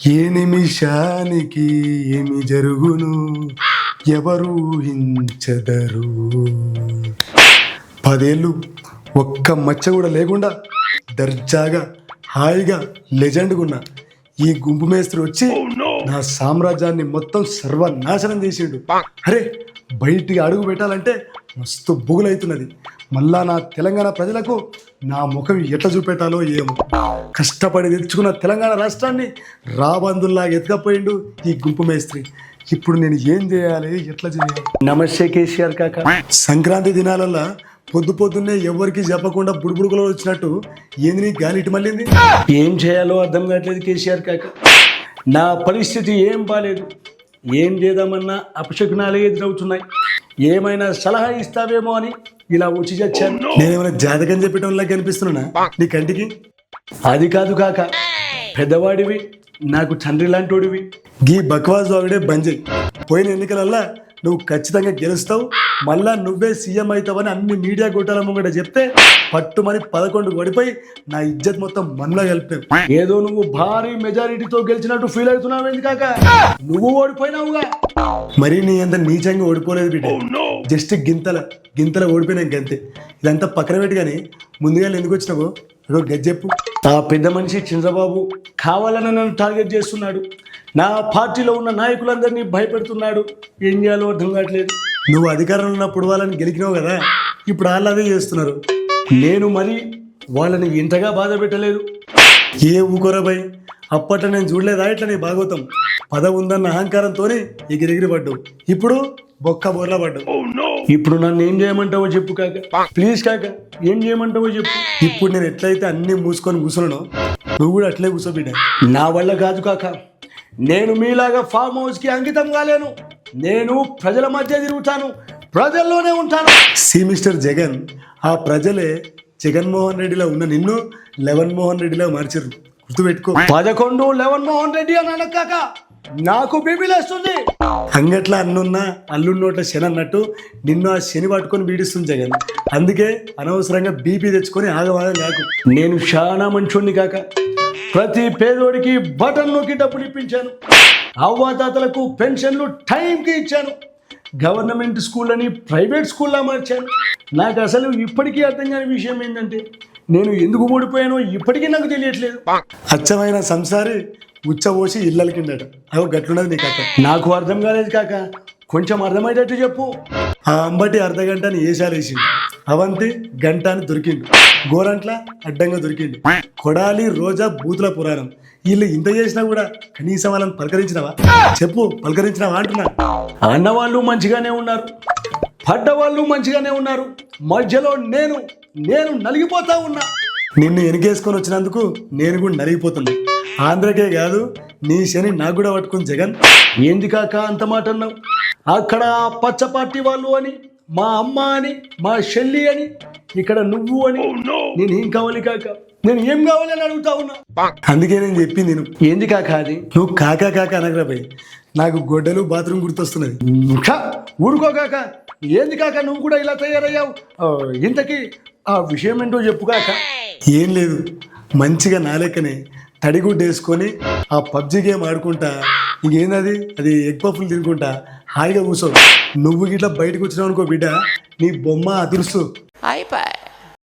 ఏ నిమిషానికి ఏమి జరుగును? ఎవరు ఊహించదరు? పదేళ్ళు ఒక్క మచ్చ కూడా లేకుండా దర్జాగా హాయిగా లెజెండ్గా ఉన్నా ఈ గుంపు మేస్త్రి వచ్చి నా సామ్రాజ్యాన్ని మొత్తం సర్వనాశనం చేసిండు. అరే బయటికి అడుగు పెట్టాలంటే మస్తు బుగులైతున్నది. మళ్ళా నా తెలంగాణ ప్రజలకు నా ముఖం ఎట్లా చూపెట్టాలో ఏమో. కష్టపడి తెచ్చుకున్న తెలంగాణ రాష్ట్రాన్ని రాబందుల్లాగా ఎత్తుకపోయిండు ఈ గుంపు మేస్త్రి. ఇప్పుడు నేను ఏం చేయాలి? ఎట్లా చేయాలి? నమస్తే కేసీఆర్ కాక. సంక్రాంతి దినాలల్లా పొద్దు పొద్దున్నే ఎవరికి చెప్పకుండా బుడుబుడుకులో వచ్చినట్టు ఏంది నీ గాలి ఇటు మళ్ళీంది? ఏం చేయాలో అర్థం కావట్లేదు కేసీఆర్ కాక. నా పరిస్థితి ఏం బాలేదు. ఏం చేద్దామన్నా అపశకునాలే ఎదురవుతున్నాయి. ఏమైనా సలహా ఇస్తావేమో అని ఇలా వచ్చి చచ్చాను. నేనేమైనా జాతకం చెప్పటంలా కనిపిస్తున్నా నీ కంటికి? అది కాదు కాక పెద్దవాడివి నాకు తండ్రి లాంటోడివి. గీ బక్వాస్ వాగుడే బంజయ్ పోయిన ఎన్నికలల్లా నువ్వు ఖచ్చితంగా గెలుస్తావు మళ్ళా నువ్వే సీఎం అవుతావని అన్ని మీడియా గొట్టాల ముంగట చెప్తే పట్టుమని పదకొండు ఓడిపోయి నా ఇజ్జత్ మొత్తం మనలో కలిపావు. ఏదో నువ్వు భారీ మెజారిటీతో గెలిచినట్టు ఫీల్ అవుతున్నావు కాక? నువ్వు ఓడిపోయినావుగా. మరి నీ అంత నీచంగా ఓడిపోలేదు బిడ్డ. జస్ట్ గింతల. గింతల ఓడిపోయినా గంతే ఇదంతా పక్కన పెట్టి కానీ ముందుగా ఎందుకు వచ్చినావు ఇదో గజ్జెప్పు ఆ పెద్ద మనిషి చంద్రబాబు కావాలని నన్ను టార్గెట్ చేస్తున్నాడు. నా పార్టీలో ఉన్న నాయకులందరినీ భయపెడుతున్నాడు. ఏం చేయాలో అర్థం కావట్లేదు. నువ్వు అధికారంలో ఉన్నప్పుడు వాళ్ళని గెలికినావు కదా ఇప్పుడు వాళ్ళు అదే చేస్తున్నారు. నేను మరి వాళ్ళని ఇంతగా బాధ పెట్టలేదు. ఏ ఊకోరా భయ్ అప్పట్లో నేను చూడలేదా ఇట్లా నీ భాగవతం? పద ఉందన్న అహంకారంతోనే ఎగిరెగిరి పడ్డావు. ఇప్పుడు బొక్క బోర్లా పడ్డావు ఇప్పుడు నన్ను ఏం చేయమంటావో చెప్పు కాక. ప్లీజ్ కాక ఏం చేయమంటావో చెప్పు. ఇప్పుడు నేను ఎట్లయితే అన్ని మూసుకొని కూర్చున్నానో నువ్వు కూడా అట్లే కూర్చో బిడ్డ. నా వల్ల కాదు కాక. నేను మీలాగా ఫామ్ హౌస్కి అంకితం కాలేను. నేను ప్రజల మధ్య తిరుగుతాను. ప్రజల్లోనే ఉంటాను. సి మిస్టర్ జగన్ ఆ ప్రజలే జగన్మోహన్ రెడ్డిలో ఉన్న నిన్ను లెవెన్ మోహన్ రెడ్డిలో మార్చారు గుర్తుపెట్టుకో. పదకొండు లెవెన్ మోహన్ రెడ్డి అన్నాడు కాక. నాకు బీపీ లేస్తుంది. అంగట్లా అన్నున్నా అల్లున్నోట్ల శని అన్నట్టు నిన్ను ఆ శని పట్టుకొని పీడిస్తుంది జగన్. అందుకే అనవసరంగా బీపీ తెచ్చుకొని ఆగవాగం కాకు నేను చాలా మంచోడిని కాక ప్రతి పేదోడికి బటన్ నొక్కి డబ్బులు ఇప్పించాను. అవ్వాతాతలకు పెన్షన్లు టైంకి ఇచ్చాను. గవర్నమెంట్ స్కూల్ అని ప్రైవేట్ స్కూల్లా మార్చాను. నాకు అసలు ఇప్పటికీ అర్థం కాని విషయం ఏంటంటే నేను ఎందుకు ఓడిపోయానో ఇప్పటికీ నాకు తెలియట్లేదు. అచ్చమైన సంసారి ఉచ్చబోసి ఇళ్ళల కిందట. అవి గట్లున్నది నీ కాక. నాకు అర్థం కాలేదు కాక. కొంచెం అర్థమయ్యేటట్టు చెప్పు. ఆ అంబటి అర్ధ గంటని ఏసాలేసిండు అవంతి గంట అని దొరికిండు. గోరంట్ల అడ్డంగా దొరికిండు. కొడాలి రోజా బూతుల పురాణం. వీళ్ళు ఇంత చేసినా కూడా కనీసం వాళ్ళని పలకరించినవా? చెప్పు పలకరించినవా అంటున్నా. అన్నవాళ్ళు మంచిగానే ఉన్నారు. పడ్డవాళ్ళు మంచిగానే ఉన్నారు. మధ్యలో నేను నేను నలిగిపోతా ఉన్నా. నిన్ను ఎనికేసుకొని వచ్చినందుకు నేను కూడా నలిగిపోతున్నా ఆంధ్రకే కాదు నీ శని నాకు కూడా పట్టుకుని జగన్. ఏంది కాక అంత మాట అన్నావు? అక్కడ పచ్చ పార్టీ వాళ్ళు అని మా అమ్మ అని మా షెల్లి అని ఇక్కడ నువ్వు అని. నేను ఏం కావాలి కాక? నేను ఏం కావాలి అని అడుగుతా ఉన్నా. అందుకే నేను చెప్పింది నేను ఏంది కాక అది? నువ్వు కాకా కాక అనగరా భయ్ నాకు గొడ్డలు బాత్రూమ్ గుర్తొస్తున్నది ఊరుకో కాక. ఏంది కాక నువ్వు కూడా ఇలా తయారయ్యావు? ఇంతకీ ఆ విషయం ఏంటో చెప్పు కాక. ఏం లేదు. మంచిగా నా లెక్కనే తడిగుడ్డ వేసుకొని ఆ పబ్జి గేమ్ ఆడుకుంటా. ఇంకేందది అది ఎగ్ పఫ్లు తినుకుంటా. హాయిగా కూర్చో నువ్వు గిట్లా బయటకు వచ్చినావు అనుకో బిడ్డ నీ బొమ్మ అదురుసు అయిపోయి.